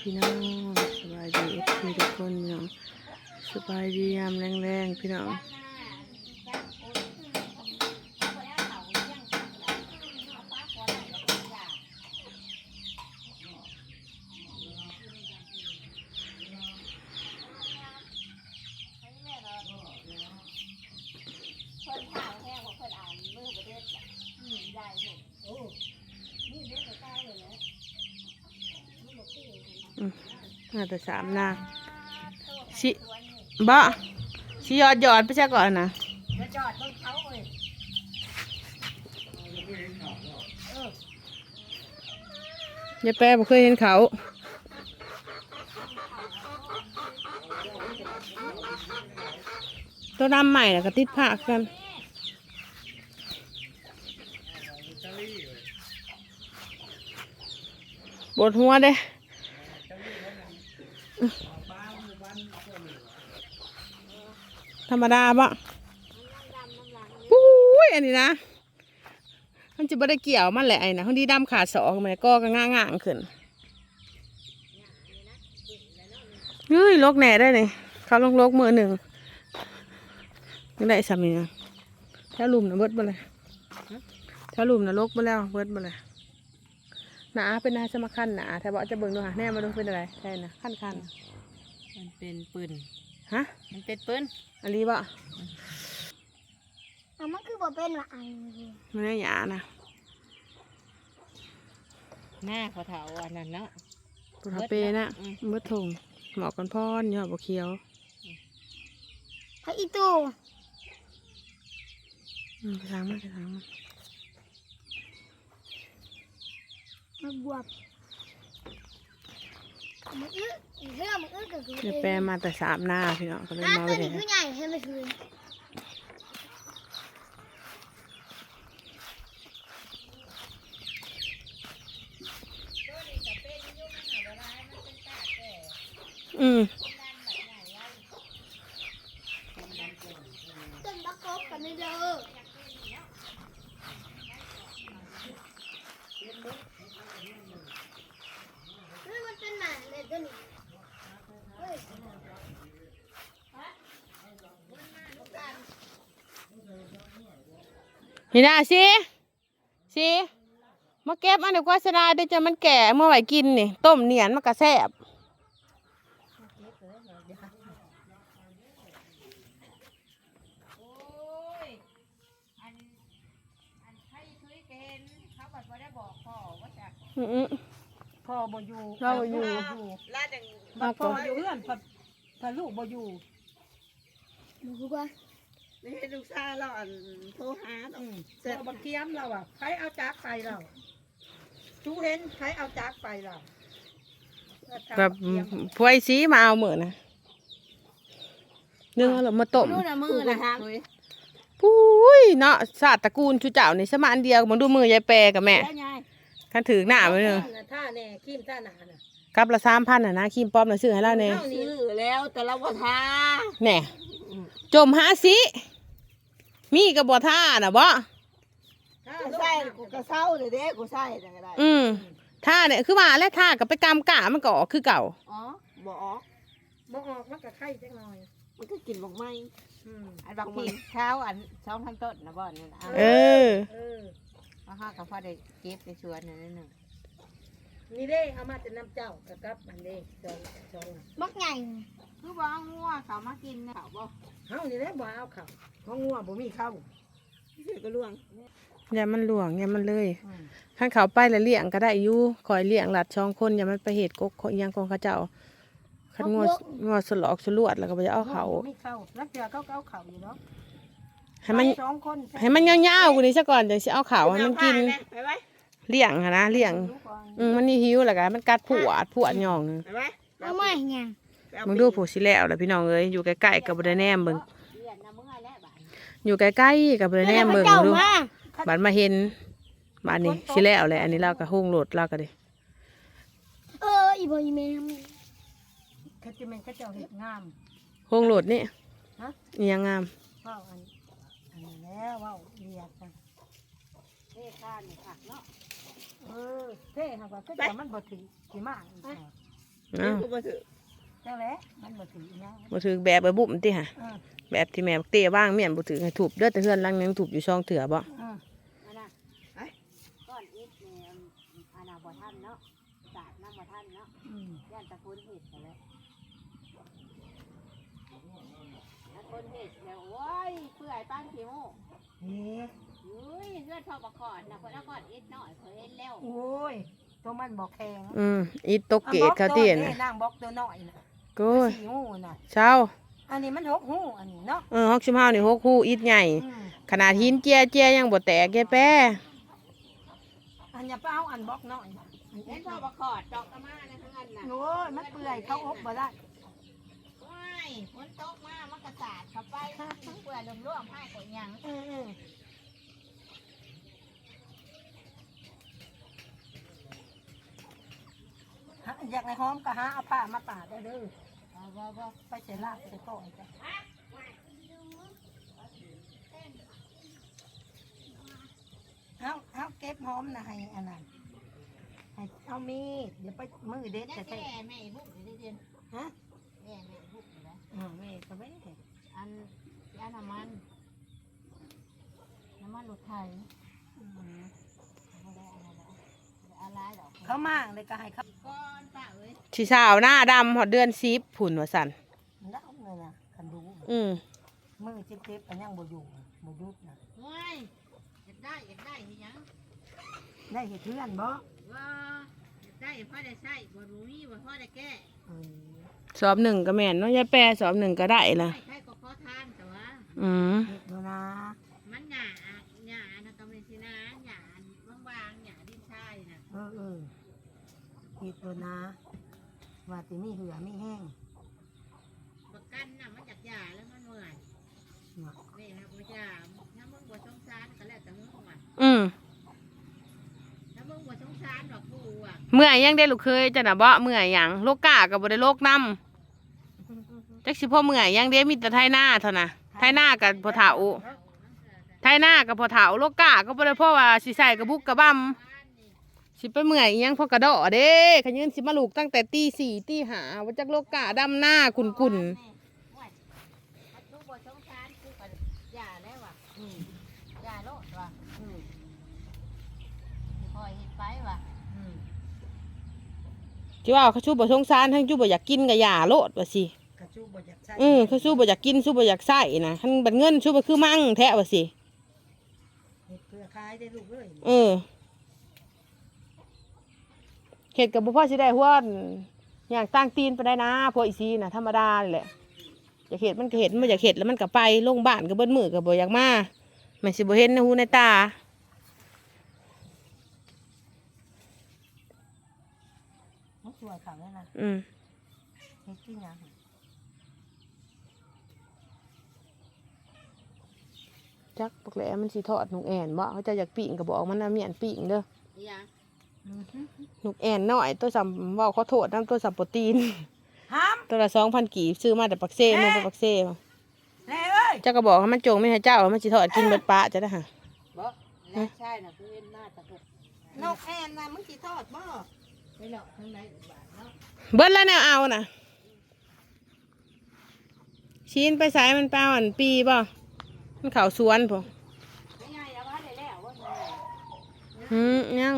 พี่น้องสบายดีเอฟซีทุกคนเนาะสบายดียามแรงๆพี่น้อง น่าจะสามนางสิบ่สิยอดยอดไปซะก่อนนะมาจอดบนเขาเลยยายแปรบ่เคยเห็นเขาตัวดำใหม่น่ะก็ติดผักกันปวดหัวเด้ ธรรมดาปะปุ้ยอันนี้นะ มันจะไม่ได้เกี่ยวมันแหละไอ้นะคนที่ดำขาดสองมันก็ก็ง่างๆขึ้นเฮ้ยลกแหน่ได้เลยเขาลงลกมือหนึ่งยังได้สามีนะแถวลุมนะเบิดมาเลยแถวลุมนะลกมาแล้วเบิดมาเลย หนาเป็นนาสมาคันหนาแต่บอกจะเบิ่งดูหาแน่มาดูเป็นอะไรใช่นะขั้นคันมันเป็นปืนๆฮะมันเป็นปืนอันนี้บ่อะมันคือบ่เป็นว่าอันนี้มันไม่หยานะหน้าเขาเถาอันนั้นเนาะปุถาเปนะอืมเมื่อถงหมอกกันพอนยอดบกเขียวพระอีตูอืมไปทางมันไปทางมัน มา บวบมันอื้ออีกเรื่องมันอื้อก็คือเดี๋ยวแปรมาแต่สามหน้าพี่น้องก็เลยอะมาตัวไปนี้เห็นคือใหญ่ให้มันคืออืมต้นบักกบกันนี่เด้อเฮ้ยมันเป็ เห็นอะสิสิมาเก็บอันเดียวก็สดาเดี๋ยวจะมันแก่เมื่อไหร่กินนี่ ต้มเนียนมันกระแซ่บอืม พ่อบ่อยู่เราอยู่ ลาดจังบัดพ่ออยู่เพื่อนพัดพัดลูกบ่อยู่ดูว่านี่ลูกชายเราอันโทรหาเนาะ อืมเสร็จบักเทียมเราอะใครเอาจักรไปเราจูเห็นใครเอาจักรไปเรากับพวยสีมาเอาเหมือนนะนึ่งเอาหรอมาต้มนู่นน่ะมือนะฮะปุ้ยเนาะศาสตร์ตระกูลชูเจ้านี่สมานเดียวมึงดูมือยายแปรกับแม่ได้ไง คันถือหน้าไปเนอะท่าแน่ขี้มท่าหนาน่ะกับละสามพันอะนะครีมป้อมน่ะซื้อให้เราเนี่ยซื้อแล้วแต่เราก็ทาแหน่จมหาสิมีกระบอกท่าน่ะบ่ท่าก็ลูกใส่กูก็เศร้าเลยเด้กูใส่จังก็ได้อืมท่าเนี่ยคือว่าแล้วท่ากับไปกำกะมันก็ออกคือเก่าอ๋อบ่ออกบ่ออกมันก็ไข่จังหน่อยมันก็กินบอกไม่อืมอันบางทีเช้าอันสองพันต้นนะบ่เนี่ยนะเออเออ มาห้ากับพ่อได้เก็บในสวนนั่นนึงนี่เด้เอามาแต่น้ำเจ้ากับกับอันเด้สองสองน่ะบักใหญ่คือว่างัวเขามากินเนี่ยเขาบอกเฮานี่แหละบ่เอาเข้าของงัวบ่มีเข้าซื้อก็ล่วงอย่ามันหลวงอย่ามันเลยขั้นเขาไปแล้วเลี้ยงก็ได้อยู่คอยเลี้ยงหลัดช่องคนอย่ามันไปเหตุกกอิหยังของเขาเจ้าขันงวงวสลอกสลวดแล้วก็ไปเอาเขาบ่มีเข้ารักเดียวเขาก็เอาเข้าอยู่เนาะ ให้มันไปสองคนให้มันยาวๆกว่านี้ซะก่อนเดี๋ยวสิเอาเขาให้มันกินไปไหมเลี้ยงหั้นนะเลี้ยงดูก่อนอืมมันนี่หิวแล้วก็มันกัดผวดผวดหย่องไปไหมเอามาให้หยังมึงดูผู้สิแล้วล่ะพี่น้องเอ้ยอยู่ใกล้ๆกับบไดแนมเบิ่งเรียนนะมึงอะไรบ้างอยู่ใกล้ๆกับบไดแนมเบิ่งเจ้าดูมาบัดมาเห็นบัดนี้สิแล้วแหละอันนี้เราก็หุ้งโหลดเราก็ดิเอออีบ่อีแม่เขาจะเป็นเขาเจ้าเห็ดงามหุ้งโหลดนี่ฮะอิหยังงามเว้า อันอันนั้นแล้วเว้าเรียกกันเท่ข้านเนี่ยผักเนาะเออเท่ค่ะว่าก็จะมันบ่ถือสิมาอีกแล้วอ้าวคือบ่ถือเจ้าแหละมันบ่ถือนะบ่ถือแบบไอ้บุ่มติห่ะอ่าแบบที่แม่บักเตี้ยว่างเมียนบ่ถือให้ถูบเด้อแต่เฮือนหลังนึงถูบอยู่ช่องเถื่อบ่อ่าอันน่ะไปก้อนอิฐเนี่ยอันน่ะบ่ทันเนาะสาดน้ำบ่ทันเนาะอืมย่านตะคนเห็ดไปแล้ว ตะคนเห็ดแล้วโอ้ยเปื่อยปานขี้โมนี่ยุ้ยเลือดพอประกอดนะคนละกอดอิดหน่อยเคยเห็นแล้วโอ้ยตัวมันบ่แข็งอืมอีตกเกตเขาเตี้ยอันบน่ะล็อกตัวนี่นางบอกตัวน้อยน่ะโก้ยสี่หูน่ะเช้าอันนี้มันหกหูอันนี้เนาะเออฮอกชิมเฮานี่หกคู่อีทใหญ่ อืมขนาดหินเจียเจียยังบ่แตกแกแป้อันอย่าไปเอาอันบล็อกน้อยน่ะอันเห็นี้นพอประกอดดอกกระมาในทั้งนั้นน่ะโอ้ยมันเปื่อยเข้าอบบ่ได้ ว้ายฝนตกมามันกระสาดเข้าไปมันเปื่อยร่วมๆให้กดยังอืมอืมฮะอยากในหอมก็หาเอาผ้ามาปาดได้เด้อบ่บ่บ่ไปเสร็จลาบไปก่อนจ้ะเอาเอาเก็บหอมนะให้อันนั้นให้เอามีดเดี๋ยวไปมือเด็ดแม่จะแม่ใช่แม่บุกอยู่เดือนฮะแม่แม่บุก อยู่แล้วอืมมีดก็ไม่ได้อันยาน้ำมันน้ำมันรถไทยอืมไม่ได้อะไรหรอกอะไรหรอกเขามากเลยก็ให้เขาก้อนป้าเอ้ยสิสาวหน้าดำหอดเดือน10ผุ่นว่าซั่นเล่าเลยนะกันดูอืมมือจิ๊บจิ๊บกันยังบ่อยู่บ่หยุดนะว้ายอยากได้อยากได้ที่ยังได้เห็ดเพื่อนบ่ว่าอยากได้พ่อได้ใช่บ่รู้มีบ่พ่อได้แก้เออ สอบหนึ่งก็แม่นเนาะยายแปรสอบหนึ่งก็ได้ล่ะใช่ก็ขอทานแต่ว่าอืมเห็ดดูนะมันหยาหยานะกำลังสินะหยาบางๆหยาดินชายนะเออเออเห็ดดูนะว่าติมีเหือมีแห้งประกันน่ะมันจากหยาแล้วมันเมื่อย เนาะ นี่ครับบ่หยาถ้ามึงบ่สงสารก็แล้วแต่มึงว่ะ อืม ถ้ามึงบ่สงสารดอกกูอะ เมื่อยยังได้ลูกเคยจ้ะน่ะบ่เมื่อยหยังโลกกาก็บ่ได้โลกนำจักสิพ่อเมื่อยยังเด้มีแต่ไทยหน้าเท่านะไทยหน้ากับพอเฒ่าไทยหน้ากับพอเฒ่าโลกกาก็บ่ได้พราะว่าสิใส่กระบุกกระบำสิไปเมื่อยยังพ่อกระดอเด้ขยืนสิมาลูกตั้งแต่ตีสี่ตีห้าว่าจักโลกกาดำหน้ากุนๆโอ้ยถ้ากูบ่สงสาโลดว่ะอืมคอเฮ็ดไปว่ะ จิว่าเขาชูบ่สงสารทั้งชูบ่อยากกินกับยาโลดว่าสิกระจูบ่อยากใช้อือเขาชูบ่อยากกินชูบ่อยากใส่นะคันบัดเงินชูบ่คือมั่งแท้ว่าสิเห็ดเพื่อขายได้ลูกเลยเออเห็ดกับบ่พ่อสิได้หัวอย่างตั้งตีนไปได้นะพวกอีซีน่ะธรรมดานี่แหละอยากเห็ดมันก็เห็ดมันอยากเห็ดแล้วมันก็ไปโรงพยาบาลก็เบิ้มือก็บ่อยากมาแม่นสิบ่เห็นในหูในตา มันสวยเขาแล้วนะ อืมเห็ดที่ยังจักปกแหลมันสิทอดหนุกแอนบ่เขาจะอยากปิ้งก็บอกมันน่ะเมียนปิ้งเด้ออีหยังอือฮึหนุกแอนน้อยตัวสำเว้าขอโทษนํตัวสำโปรตีน ห้ามตัวละ2,000กีบซื้อมาแต่ปักเซ่มาแต่ปักเซ่แน่เอ้ยเจ้าก็บอกให้มันจงไม่ให้เจ้ามันสิทอดกินเบิดปะจะได้หะบ่แล้วใช่น่ะคือเห็นหน้าตะกุกนกแอนนะมึงสิทอดบ่ไปหลอกทางไหนบาท เนาะเบิดแล้วแนวเอาน่ะ ชิ้นไปสายมันเปล่าอันปีบ่มันเข่าสวนพอไม่ง่ายแล้วว่าได้แล้วว่าไงหืมยัง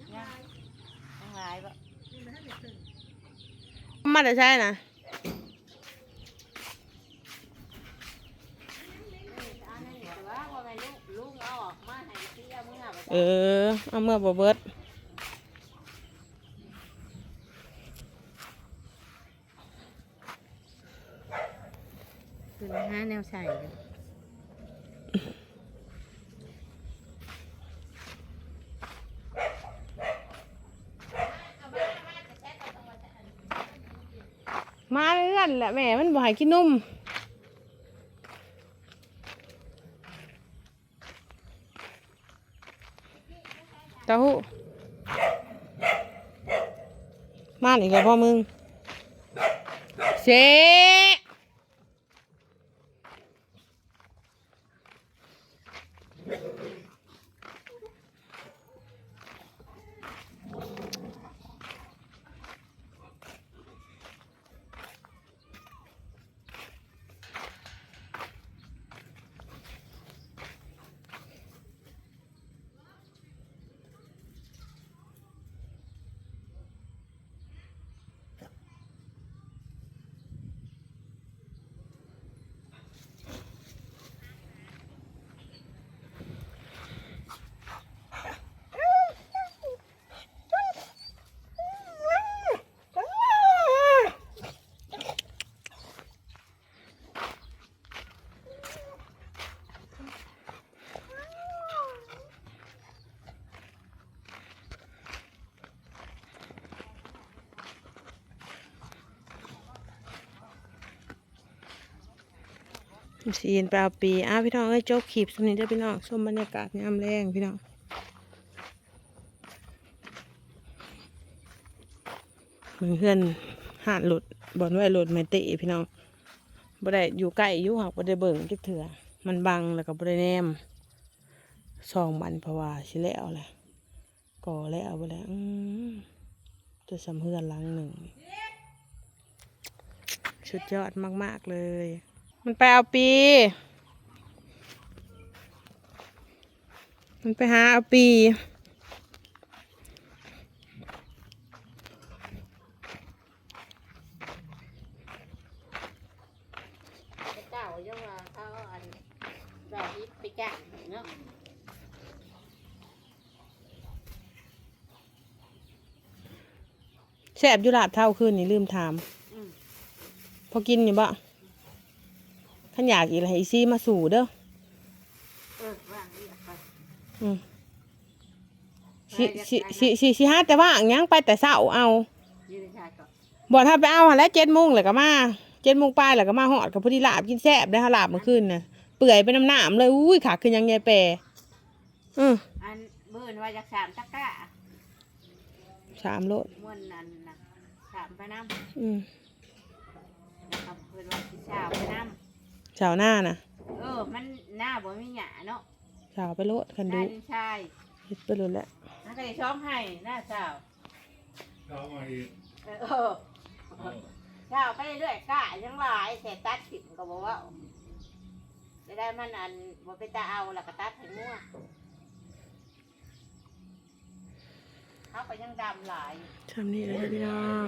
ยังไงบ่มาแต่ใช่นะอันนั้นนี่แต่ว่าว่าไงลูกลุงเอาออกมาให้เสียมึงอะเออ เอาเมื่อบ่เบิด คือหาแนวใส่มาเรื่อนแหละแม่มันบ่ให้กินนมเต้าหู้มาอีกแล้วพ่อมึงเส สีนปเอาปีอ้าวพี่น้องเอ้ยจบคลิปสำนี้เด้อพี่น้องชมบรรยากาศยามแรงพี่น้องมึงเพื่อนห่านหลุดบอนไว้หลุดไม่ติพี่น้องบ่ได้อยู่ใกล้อยู่หักบ่ได้เบิ่งจักเถื่อมันบังแล้วก็บ่ได้แนมซองมันเพราะว่าสิแล้วแหละก่อแล้วบ่แล้วจะสำเฮือนหลังหนึ่งสุดยอดมาก ๆ เลย มันไปเอาปี มันไปหาเอาปีไอ้เจ้ายังว่าเขาอันเราฮิตไปจ้างเนาะแสบอยู่ลาดเท่าคืนนี่ลืมถามอืมพอกินอยู่บ่ ขันอยากอีกอะไรอีซี่มาสู่เด้อเออว่างเรียกไปอืมสิสิสิสิสิหาแต่ว่างยังไปแต่เช้าเอายืนชายก่อนบ่ถ้าไปเอาหั่นแหล้วเจ็ดโมงเลยก็มาเจ็ดโมงปลายแล้วก็มาหอดกับพอดีลาบกินแซ่บได้อฮะลาบเมื่อคืนน่ะเปื่อยเป็นน้ำหนามเลยอุ้ยขาขึ้นยังไงแปรอืออันเบิ่นว่าจากสามตะกร้าสามโลดม่วนนั่นน่ะสามไปน้อืมำนะครับเบิ่นว่าสิสาวไปน้ สาวหน้าน่ะำเออ มันหน้าบ่มีหยาเนาะสาวไปโลดคันหดูน้าดินชายเฮ็ดไปโลดแล้วนั่นก็ได้ช้อมให้หน้าสาวเอามาอีกเออเออสาวไปเรื่อยๆกะยังหลายแต่ตัดสินก็บอกว่าจะได้มันอันบ่ไปตาเอาแล้วก็ตัดให้มั่วเขาก็ยังดำหลาย ทำนี่เลยพี่น้อง